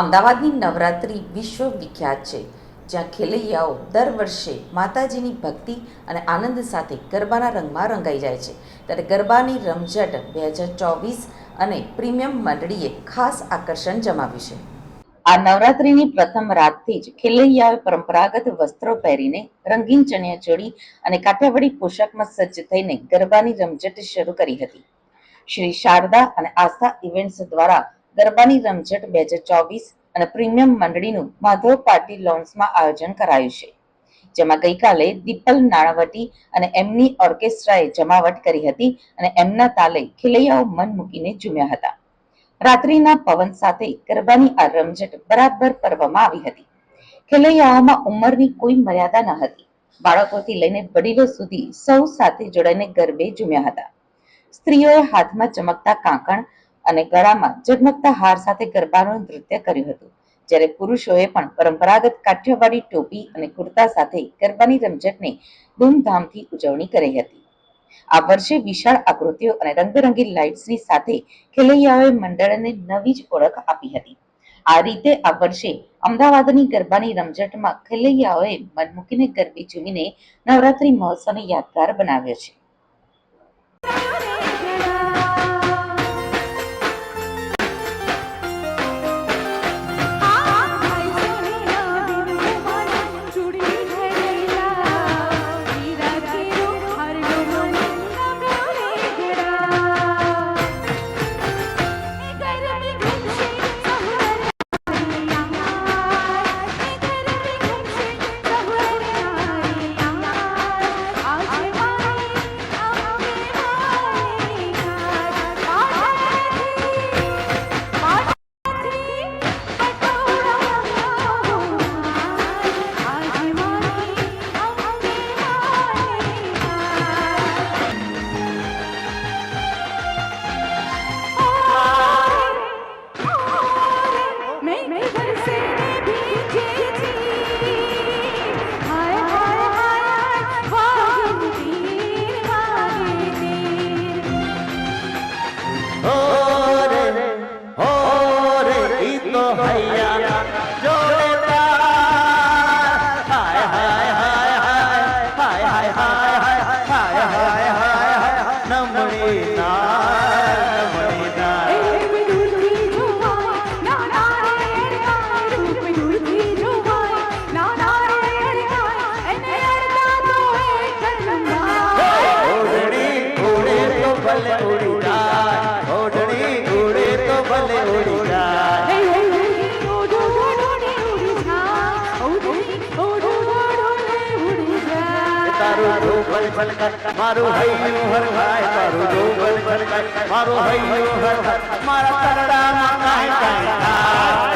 અમદાવાદની નવરાત્રિ વિશ્વ વિખ્યાત છે, જ્યાં ખેલૈયાઓ દર વર્ષે માતાજીની ભક્તિ અને આનંદ સાથે ગરબાના રંગમાં રંગાઈ જાય છે. ત્યારે ગરબાની રમઝટ બે હજાર ચોવીસ અને પ્રીમિયમ મંડળીએ ખાસ આકર્ષણ જમાવ્યું છે. આ નવરાત્રિની પ્રથમ રાતથી જ ખેલૈયાઓએ પરંપરાગત વસ્ત્રો પહેરીને રંગીન ચણિયા ચોળી અને કાઠિયાવાડી પોશાકમાં સજ્જ થઈને ગરબાની રમઝટ શરૂ કરી હતી. શ્રી શારદા અને આસ્થા ઇવેન્ટ્સ દ્વારા ગરબાની રમઝટ બે હજાર ચોવીસ અને પ્રીમિયમ મંડળીનું માધવ પાર્ટી લોન્સમાં આયોજન કરાયું છે. જેમાં ગઈકાલે દીપલ નાણાવટી અને એમની ઓર્કેસ્ટ્રાએ જમાવટ કરી હતી અને એમના તાલે ખેલૈયાઓ મન મૂકીને ઝૂમ્યા હતા. રાત્રિના પવન સાથે ગરબાની આ રમઝટ બરાબર કરવામાં આવી હતી. ખેલૈયાઓમાં ઉંમરની કોઈ મર્યાદા ન હતી. બાળકોથી લઈને વડીલો સુધી સૌ સાથે જોડાઈને ગરબે ઝૂમ્યા હતા. સ્ત્રીઓએ હાથમાં ચમકતા કાંકણ અને ગળામાં ઝગમગતા હાર સાથે ગરબાનું નૃત્ય કર્યું હતું. જ્યારે પુરુષોએ પણ પરંપરાગત કાઠિયાવાડી ટોપી અને કુર્તા સાથે ગરબાની રમઝટને ધૂમધામથી ઉજવણી કરી હતી. આ વર્ષે વિશાળ આકૃતિઓ અને રંગબેરંગી લાઇટ્સની સાથે ખેલૈયાઓએ મંડળને નવી જ ઓળખ આપી હતી. આ રીતે આ વર્ષે અમદાવાદની ગરબાની રમઝટમાં ખેલૈયાઓએ મન મૂકીને ગરબી ઝૂમીને નવરાત્રી મહોત્સવને યાદગાર બનાવ્યો છે. તારું ઢોબલ ભલકટ મારું હૈયું હરભાય તારું ઢોબલ ભલકટ મારું હૈયું હરભાય મારા તરડામાં કાંઈ કાંઈ.